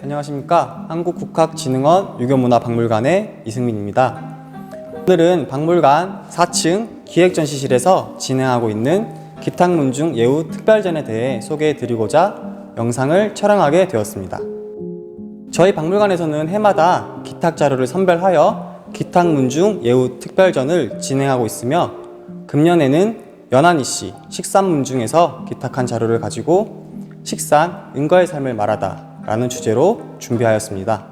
안녕하십니까. 한국국학진흥원 유교문화박물관의 이승민입니다. 오늘은 박물관 4층 기획전시실에서 진행하고 있는 기탁문중 예우 특별전에 대해 소개해 드리고자 영상을 촬영하게 되었습니다. 저희 박물관에서는 해마다 기탁 자료를 선별하여 기탁문중 예우 특별전을 진행하고 있으며 금년에는 연한이 씨 식산문중에서 기탁한 자료를 가지고 식산 은거의 삶을 말하다 라는 주제로 준비하였습니다.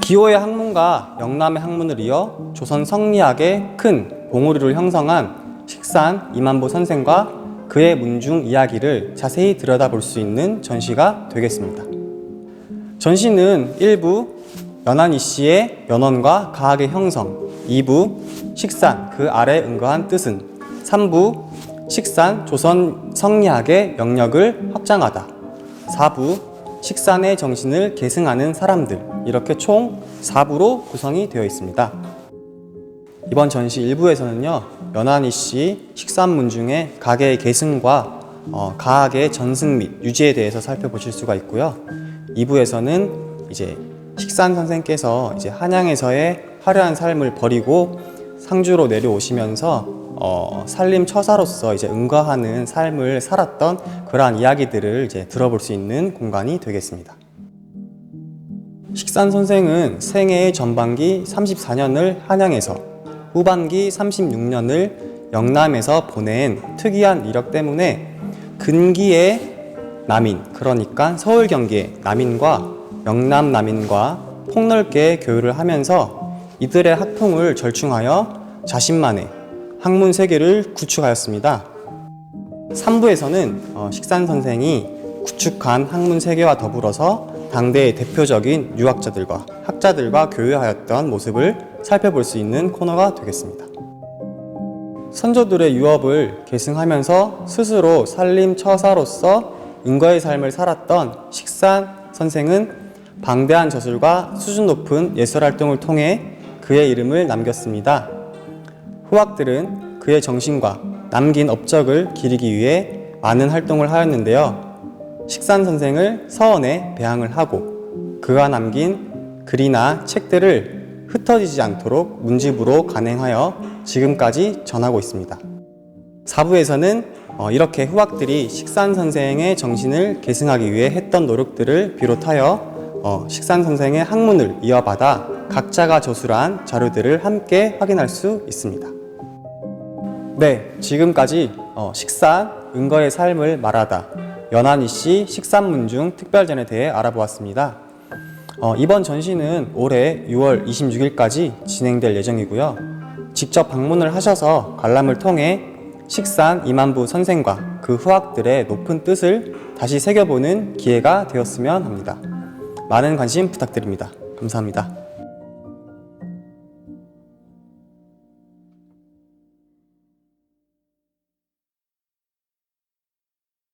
기호의 학문과 영남의 학문을 이어 조선 성리학의 큰 봉우리를 형성한 식산 이만보 선생과 그의 문중 이야기를 자세히 들여다볼 수 있는 전시가 되겠습니다. 전시는 1부 연한 이 씨의 연원과 가학의 형성, 2부 식산 그 아래 은거한 뜻은, 3부 식산 조선 성리학의 영역을 확장하다, 4부 식산의 정신을 계승하는 사람들 이렇게 총 4부로 구성이 되어 있습니다. 이번 전시 1부에서는요 연한이 씨 식산문 중에 가게의 계승과 어, 가학의 전승 및 유지에 대해서 살펴보실 수가 있고요. 2부에서는 이제 식산 선생께서 이제 한양에서의 화려한 삶을 버리고 상주로 내려오시면서 어, 살림 처사로서 이제 응거하는 삶을 살았던 그러한 이야기들을 이제 들어볼 수 있는 공간이 되겠습니다. 식산 선생은 생애의 전반기 34년을 한양에서 후반기 36년을 영남에서 보낸 특이한 이력 때문에 근기의 남인, 그러니까 서울 경기의 남인과 영남 남인과 폭넓게 교류를 하면서 이들의 학풍을 절충하여 자신만의 학문 세계를 구축하였습니다. 3부에서는 식산 선생이 구축한 학문 세계와 더불어서 당대의 대표적인 유학자들과 학자들과 교류하였던 모습을 살펴볼 수 있는 코너가 되겠습니다. 선조들의 유업을 계승하면서 스스로 살림 처사로서 은거의 삶을 살았던 식산 선생은 방대한 저술과 수준 높은 예술 활동을 통해 그의 이름을 남겼습니다. 후학들은 그의 정신과 남긴 업적을 기리기 위해 많은 활동을 하였는데요. 식산 선생을 서원에 배양을 하고 그가 남긴 글이나 책들을 흩어지지 않도록 문집으로 간행하여 지금까지 전하고 있습니다. 4부에서는 어, 이렇게 후학들이 식산 선생의 정신을 계승하기 위해 했던 노력들을 비롯하여 어, 식산 선생의 학문을 이어받아 각자가 저술한 자료들을 함께 확인할 수 있습니다. 네, 지금까지 어, 식산 은거의 삶을 말하다 연한이 씨 식산문중 특별전에 대해 알아보았습니다. 어, 이번 전시는 올해 6월 26일까지 진행될 예정이고요. 직접 방문을 하셔서 관람을 통해 식산 이만부 선생과 그 후학들의 높은 뜻을 다시 새겨보는 기회가 되었으면 합니다. 많은 관심 부탁드립니다. 감사합니다.